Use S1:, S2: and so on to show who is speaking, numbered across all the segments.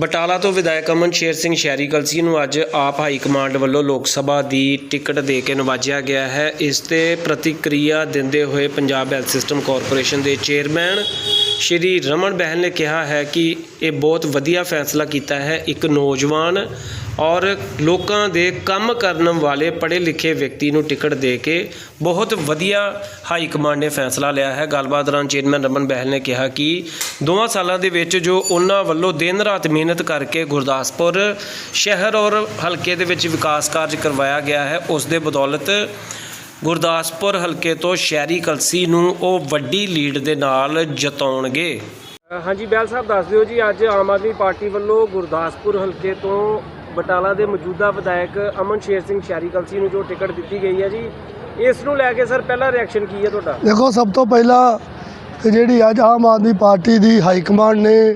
S1: ਬਟਾਲਾ ਤੋਂ ਵਿਧਾਇਕ ਅਮਨ ਸ਼ੇਰ ਸਿੰਘ ਸ਼ਹਿਰੀ ਕਲਸੀ ਨੂੰ ਅੱਜ ਆਪ ਹਾਈ ਕਮਾਂਡ ਵੱਲੋਂ ਲੋਕ ਸਭਾ ਦੀ ਟਿਕਟ ਦੇ ਕੇ ਨਵਾਜਿਆ ਗਿਆ ਹੈ। ਇਸ ਤੇ ਪ੍ਰਤੀਕਿਰਿਆ ਦਿੰਦੇ ਹੋਏ ਪੰਜਾਬ ਹੈਲਥ ਸਿਸਟਮ ਕਾਰਪੋਰੇਸ਼ਨ ਦੇ ਚੇਅਰਮੈਨ ਸ਼੍ਰੀ ਰਮਨ ਬਹਿਲ ਨੇ ਕਿਹਾ ਹੈ ਕਿ ਇਹ ਬਹੁਤ ਵਧੀਆ ਫੈਸਲਾ ਕੀਤਾ ਹੈ। ਇੱਕ ਨੌਜਵਾਨ ਔਰ ਲੋਕਾਂ ਦੇ ਕੰਮ ਕਰਨ ਵਾਲੇ ਪੜ੍ਹੇ ਲਿਖੇ ਵਿਅਕਤੀ ਨੂੰ ਟਿਕਟ ਦੇ ਕੇ ਬਹੁਤ ਵਧੀਆ ਹਾਈ ਕਮਾਂਡ ਨੇ ਫੈਸਲਾ ਲਿਆ ਹੈ। ਗੱਲਬਾਤ ਦੌਰਾਨ ਚੇਅਰਮੈਨ ਰਮਨ ਬਹਿਲ ਨੇ ਕਿਹਾ ਕਿ ਦੋਵਾਂ ਸਾਲਾਂ ਦੇ ਵਿੱਚ ਜੋ ਉਹਨਾਂ ਵੱਲੋਂ ਦਿਨ ਰਾਤ ਮਿਹਨਤ ਕਰਕੇ ਗੁਰਦਾਸਪੁਰ ਸ਼ਹਿਰ ਔਰ ਹਲਕੇ ਦੇ ਵਿੱਚ ਵਿਕਾਸ ਕਾਰਜ ਕਰਵਾਇਆ ਗਿਆ ਹੈ। ਉਸ ਦੇ ਬਦੌਲਤ ਗੁਰਦਾਸਪੁਰ ਹਲਕੇ ਤੋਂ ਸ਼ਹਿਰੀ ਕਲਸੀ ਨੂੰ ਉਹ ਵੱਡੀ ਲੀਡ ਦੇ ਨਾਲ ਜਿਤਾਉਣਗੇ। ਹਾਂਜੀ ਬੈਲ ਸਾਹਿਬ ਦੱਸ ਦਿਓ ਜੀ ਅੱਜ ਆਮ ਆਦਮੀ ਪਾਰਟੀ ਵੱਲੋਂ ਗੁਰਦਾਸਪੁਰ ਹਲਕੇ ਤੋਂ ਬਟਾਲਾ ਦੇ ਮੌਜੂਦਾ ਵਿਧਾਇਕ ਅਮਨ ਸ਼ੇਰ ਸਿੰਘ ਸ਼ਹਿਰੀ ਕਲਸੀ ਨੂੰ ਜੋ ਟਿਕਟ ਦਿੱਤੀ ਗਈ ਹੈ ਜੀ ਇਸ ਨੂੰ ਲੈ ਕੇ ਸਰ ਪਹਿਲਾ ਰਿਐਕਸ਼ਨ ਕੀ ਹੈ ਤੁਹਾਡਾ?
S2: ਦੇਖੋ ਸਭ ਤੋਂ ਪਹਿਲਾਂ ਜਿਹੜੀ ਅੱਜ ਆਮ ਆਦਮੀ ਪਾਰਟੀ ਦੀ ਹਾਈ ਕਮਾਂਡ ਨੇ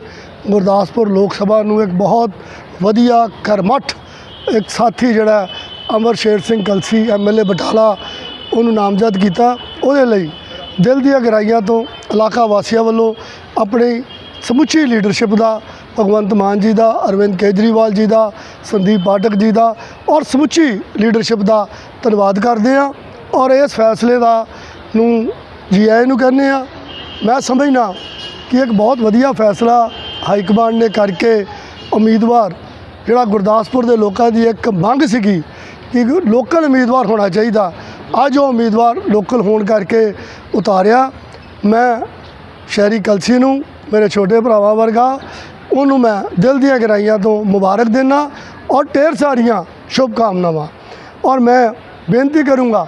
S2: ਗੁਰਦਾਸਪੁਰ ਲੋਕ ਸਭਾ ਨੂੰ ਇੱਕ ਬਹੁਤ ਵਧੀਆ ਕਰਮਠ ਇੱਕ ਸਾਥੀ ਜਿਹੜਾ ਅਮਰ ਸ਼ੇਰ ਸਿੰਘ ਕਲਸੀ ਐਮਐਲਏ ਬਟਾਲਾ ਉਹਨੂੰ ਨਾਮਜ਼ਦ ਕੀਤਾ। ਉਹਦੇ ਲਈ ਦਿਲ ਦੀਆਂ ਗਹਿਰਾਈਆਂ ਤੋਂ ਇਲਾਕਾ ਵਾਸੀਆਂ ਵੱਲੋਂ ਆਪਣੀ ਸਮੁੱਚੀ ਲੀਡਰਸ਼ਿਪ ਦਾ, ਭਗਵੰਤ ਮਾਨ ਜੀ ਦਾ, ਅਰਵਿੰਦ ਕੇਜਰੀਵਾਲ ਜੀ ਦਾ, ਸੰਦੀਪ ਪਾਠਕ ਜੀ ਦਾ ਔਰ ਸਮੁੱਚੀ ਲੀਡਰਸ਼ਿਪ ਦਾ ਧੰਨਵਾਦ ਕਰਦੇ ਹਾਂ ਔਰ ਇਸ ਫੈਸਲੇ ਦਾ ਨੂੰ ਜੀ ਆਇਆਂ ਨੂੰ ਕਹਿੰਦੇ ਆ ਮੈਂ ਸਮਝਣਾ ਕਿ ਇੱਕ ਬਹੁਤ ਵਧੀਆ ਫੈਸਲਾ ਹਾਈ ਕਮਾਂਡ ਨੇ ਕਰਕੇ ਉਮੀਦਵਾਰ, ਜਿਹੜਾ ਗੁਰਦਾਸਪੁਰ ਦੇ ਲੋਕਾਂ ਦੀ ਇੱਕ ਮੰਗ ਸੀਗੀ ਕਿ ਲੋਕਲ ਉਮੀਦਵਾਰ ਹੋਣਾ ਚਾਹੀਦਾ, ਅੱਜ ਉਹ ਉਮੀਦਵਾਰ ਲੋਕਲ ਹੋਣ ਕਰਕੇ ਉਤਾਰਿਆ। ਮੈਂ ਸ਼ਹਿਰੀ ਕਲਸੀ ਨੂੰ, ਮੇਰੇ ਛੋਟੇ ਭਰਾਵਾਂ ਵਰਗਾ, ਉਹਨੂੰ ਮੈਂ ਦਿਲ ਦੀਆਂ ਗਹਿਰਾਈਆਂ ਤੋਂ ਮੁਬਾਰਕ ਦਿੰਦਾ ਔਰ ਢੇਰ ਸਾਰੀਆਂ ਸ਼ੁਭ ਕਾਮਨਾਵਾਂ ਔਰ ਮੈਂ ਬੇਨਤੀ ਕਰੂੰਗਾ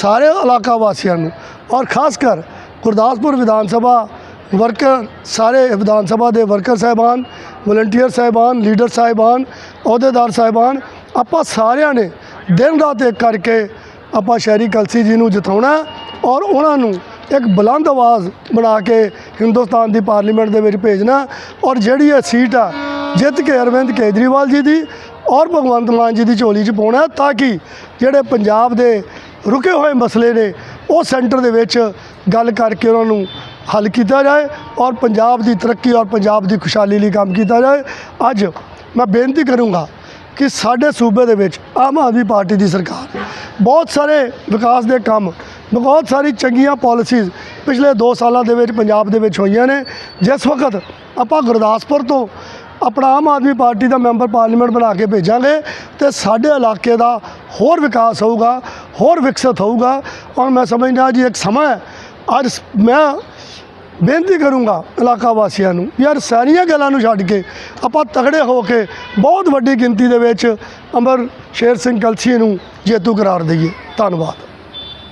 S2: ਸਾਰੇ ਇਲਾਕਾ ਵਾਸੀਆਂ ਨੂੰ ਔਰ ਖਾਸ ਕਰ ਗੁਰਦਾਸਪੁਰ ਵਿਧਾਨ ਸਭਾ ਵਰਕਰ ਸਾਰੇ ਵਿਧਾਨ ਸਭਾ ਦੇ ਵਰਕਰ ਸਾਹਿਬਾਨ ਵਲੰਟੀਅਰ ਸਾਹਿਬਾਨ ਲੀਡਰ ਸਾਹਿਬਾਨ, ਅਹੁਦੇਦਾਰ ਸਾਹਿਬਾਨ, ਆਪਾਂ ਸਾਰਿਆਂ ਨੇ ਦਿਨ ਰਾਤ ਇੱਕ ਕਰਕੇ ਆਪਾਂ ਸ਼ਹਿਰੀ ਕਲਸੀ ਜੀ ਨੂੰ ਜਿਤਾਉਣਾ ਔਰ ਉਹਨਾਂ ਨੂੰ ਇੱਕ ਬੁਲੰਦ ਆਵਾਜ਼ ਬਣਾ ਕੇ ਹਿੰਦੁਸਤਾਨ ਦੀ ਪਾਰਲੀਮੈਂਟ ਦੇ ਵਿੱਚ ਭੇਜਣਾ ਔਰ ਜਿਹੜੀ ਇਹ ਸੀਟ ਆ, ਜਿੱਤ ਕੇ ਅਰਵਿੰਦ ਕੇਜਰੀਵਾਲ ਜੀ ਦੀ ਔਰ ਭਗਵੰਤ ਮਾਨ ਜੀ ਦੀ ਝੋਲੀ 'ਚ ਪਾਉਣਾ ਤਾਂ ਕਿ ਜਿਹੜੇ ਪੰਜਾਬ ਦੇ ਰੁਕੇ ਹੋਏ ਮਸਲੇ ਨੇ ਉਹ ਸੈਂਟਰ ਦੇ ਵਿੱਚ ਗੱਲ ਕਰਕੇ ਉਹਨਾਂ ਨੂੰ ਹੱਲ ਕੀਤਾ ਜਾਏ ਔਰ ਪੰਜਾਬ ਦੀ ਤਰੱਕੀ ਔਰ ਪੰਜਾਬ ਦੀ ਖੁਸ਼ਹਾਲੀ ਲਈ ਕੰਮ ਕੀਤਾ ਜਾਏ। ਅੱਜ ਮੈਂ ਬੇਨਤੀ ਕਰੂੰਗਾ ਕਿ ਸਾਡੇ ਸੂਬੇ ਦੇ ਵਿੱਚ ਆਮ ਆਦਮੀ ਪਾਰਟੀ ਦੀ ਸਰਕਾਰ ਬਹੁਤ ਸਾਰੇ ਵਿਕਾਸ ਦੇ ਕੰਮ, ਬਹੁਤ ਸਾਰੀ ਚੰਗੀਆਂ ਪਾਲਿਸੀਜ਼ ਪਿਛਲੇ 2 ਸਾਲਾਂ ਦੇ ਵਿੱਚ ਪੰਜਾਬ ਦੇ ਵਿੱਚ ਹੋਈਆਂ ਨੇ। ਜਿਸ ਵਕਤ ਆਪਾਂ ਗੁਰਦਾਸਪੁਰ ਤੋਂ ਆਪਣਾ ਆਮ ਆਦਮੀ ਪਾਰਟੀ ਦਾ ਮੈਂਬਰ ਪਾਰਲੀਮੈਂਟ ਬਣਾ ਕੇ ਭੇਜਾਂਗੇ ਤੇ ਸਾਡੇ ਇਲਾਕੇ ਦਾ ਹੋਰ ਵਿਕਾਸ ਹੋਊਗਾ, ਹੋਰ ਵਿਕਸਿਤ ਹੋਊਗਾ। ਔਰ ਮੈਂ ਸਮਝਦਾ ਜੀ ਇੱਕ ਸਮਾਂ ਹੈ ਅੱਜ ਮੈਂ ਬੇਨਤੀ ਕਰੂੰਗਾ ਇਲਾਕਾ ਵਾਸੀਆਂ ਨੂੰ ਯਾਰ ਸਾਰੀਆਂ ਗੱਲਾਂ ਨੂੰ ਛੱਡ ਕੇ ਆਪਾਂ ਤਗੜੇ ਹੋ ਕੇ ਬਹੁਤ ਵੱਡੀ ਗਿਣਤੀ ਦੇ ਵਿੱਚ ਅਮਰ ਸ਼ੇਰ ਸਿੰਘ ਕਲਸੀ ਨੂੰ ਜੇਤੂ ਕਰਾਰ ਦਈਏ। ਧੰਨਵਾਦ।